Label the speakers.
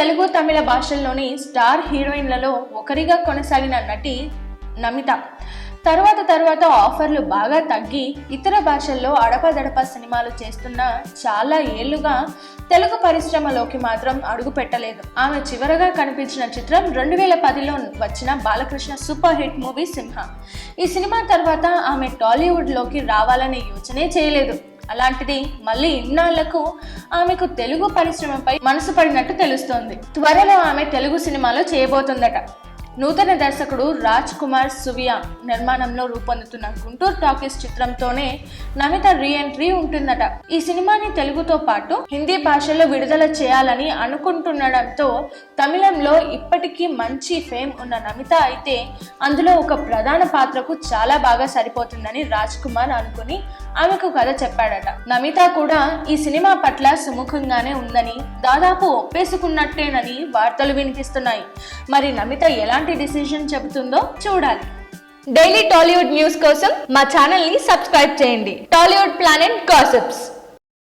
Speaker 1: తెలుగు తమిళ భాషల్లోని star హీరోయిన్లలో ఒకరిగా కొనసాగిన నటి నమిత. తర్వాత తర్వాత ఆఫర్లు బాగా తగ్గి ఇతర భాషల్లో అడపదడప సినిమాలు చేస్తున్న చాలా ఏళ్ళుగా తెలుగు పరిశ్రమలోకి మాత్రం అడుగు పెట్టలేదు. ఆమె చివరగా కనిపించిన చిత్రం రెండు వేల పదిలో వచ్చిన Balakrishna super hit movie Simha. ఈ సినిమా తర్వాత ఆమె టాలీవుడ్లోకి రావాలనే యోచనే చేయలేదు. అలాంటిది మళ్ళీ ఇన్నాళ్ళకు ఆమెకు తెలుగు పరిశ్రమపై మనసు పడినట్టు తెలుస్తోంది. త్వరలో ఆమె తెలుగు సినిమాలో చేయబోతుందట. నూతన దర్శకుడు రాజ్ కుమార్ సువియా నిర్మాణంలో రూపొందుతున్న గుంటూరు టాకీస్ చిత్రంతోనే నమిత రీ ఎంట్రీ ఉంటుందట. ఈ సినిమాని తెలుగుతో పాటు హిందీ భాషలో విడుదల చేయాలని అనుకుంటుండడంతో తమిళంలో ఇప్పటికీ మంచి ఫేమ్ ఉన్న నమిత అయితే అందులో ఒక ప్రధాన పాత్రకు చాలా బాగా సరిపోతుందని రాజ్ కుమార్ అనుకుని ఆమెకు కథ చెప్పాడట. నమిత కూడా ఈ సినిమా పట్ల సుముఖంగానే ఉందని దాదాపు ఒప్పేసుకున్నట్టేనని వార్తలు వినిపిస్తున్నాయి. మరి నమిత ఎలా ఎలాంటి డిసిజన్ చెబుతుందో చూడాలి. డైలీ టాలీవుడ్ న్యూస్ కోసం మా ఛానల్ని సబ్స్క్రైబ్ చేయండి. Tollywood planet gossips